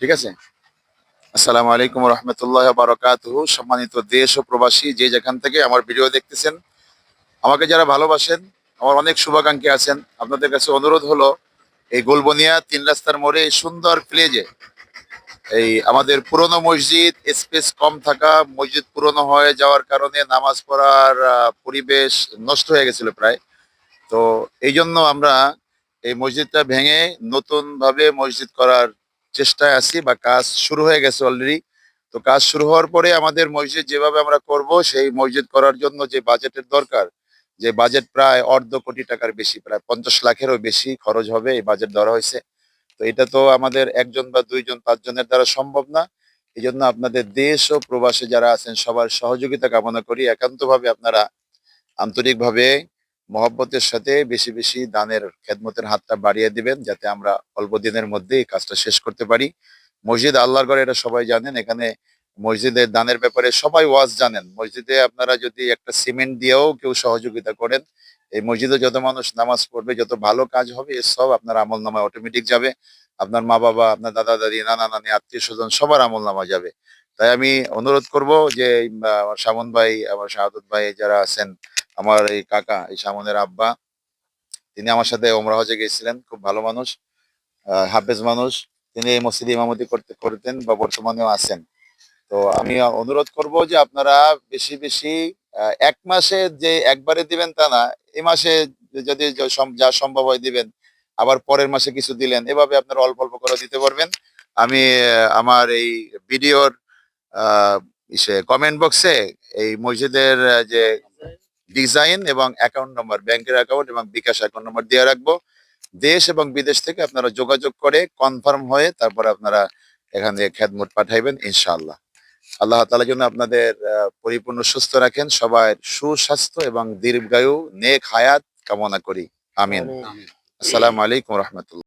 ঠিক আছে? আসসালামু আলাইকুম রহমতুল্লাহ বারকাতুহ সম্মানিত দেশ ও প্রবাসী যে যেখান থেকে আমার ভিডিও দেখতেছেন, আমাকে যারা ভালোবাসেন, আমার অনেক শুভাকাঙ্ক্ষী আছেন, আপনাদের কাছে অনুরোধ হলো, এই গোলবনিয়া তিন রাস্তার মোড়ে এই সুন্দর প্লেজে এই আমাদের পুরনো মসজিদ, স্পেস কম থাকা, মসজিদ পুরনো হয়ে যাওয়ার কারণে নামাজ পড়ার পরিবেশ নষ্ট হয়ে গেছিল প্রায়। তো এই জন্য আমরা এই মসজিদটা ভেঙে নতুন ভাবে মসজিদ করার চেষ্টায় আছি বা কাজ শুরু হয়ে গেছে অলরেডি তো কাজ শুরু হওয়ার পরে আমাদের মসজিদ যেভাবে আমরা করব, সেই মসজিদ করার জন্য যে বাজেটের দরকার, যে বাজেট প্রায় অর্ধ কোটি টাকার বেশি, প্রায় পঞ্চাশ লাখেরও বেশি খরচ হবে এই বাজেট ধরা হয়েছে। তো এটা তো আমাদের একজন বা দুইজন, পাঁচজনের দ্বারা সম্ভব না। এই জন্য আপনাদের দেশ ও প্রবাসে যারা আছেন, সবার সহযোগিতা কামনা করি। একান্তভাবে আপনারা আন্তরিকভাবে মহব্বতের সাথে বেশি বেশি দানের খেদমতের হাতটা বাড়িয়ে দিবেন, যাতে আমরা অল্প দিনের মধ্যে কাজটা শেষ করতে পারি। মসজিদ আল্লাহর ঘরে, এটা সবাই জানেন, এখানে মসজিদের দানের ব্যাপারে সবাই ওয়াজ জানেন। মসজিদে আপনারা যদি একটা সিমেন্ট দিয়েও কেউ সহযোগিতা করেন, এই মসজিদে যত মানুষ নামাজ পড়বে, যত ভালো কাজ হবে, এ সব আপনার আমল নামায় অটোমেটিক যাবে। আপনার মা বাবা, আপনার দাদা দাদি, নানা নানি, আত্মীয় স্বজন, সবার আমল নামা যাবে। তাই আমি অনুরোধ করব যে আমার সামন ভাই, আমার শাহাদত ভাই যারা আছেন আমার এই কাকা, এই সামনের আব্বা, তিনি আমার সাথে ওমরা হজে গেছিলেন, খুব ভালো মানুষ হাফেজ মানুষ। তিনি এই মসজিদে ইমামতি করতে, করতেন বা বর্তমানেও আছেন। তো আমি অনুরোধ করব যে আপনারা বেশি বেশি এক মাসে যে একবারে দিবেন তা না, এই মাসে যদি যা সম্ভব হয় দিবেন। আবার পরের মাসে কিছু দিলেন, এভাবে আপনারা অল্প অল্প করে দিতে পারবেন। আমি আমার এই ভিডিওর কমেন্ট বক্সে এই মসজিদের যে ডিজাইন এবং অ্যাকাউন্ট নম্বর ব্যাংকের অ্যাকাউন্ট এবং বিকাশ অ্যাকাউন্ট নম্বর দিয়ে রাখব। দেশ এবং বিদেশ থেকে আপনারা যোগাযোগ করে কনফার্ম হয়ে তারপরে আপনারা এখান থেকে খেদমত পাঠাইবেন ইনশাআল্লাহ। আল্লাহ তালা জন্য আপনাদের পরিপূর্ণ সুস্থ রাখেন সবাই সুস্বাস্থ্য এবং দীর্ঘায়ু নেক হায়াত কামনা করি। আমিন। আসসালামু আলাইকুম রহমতুল্লাহ।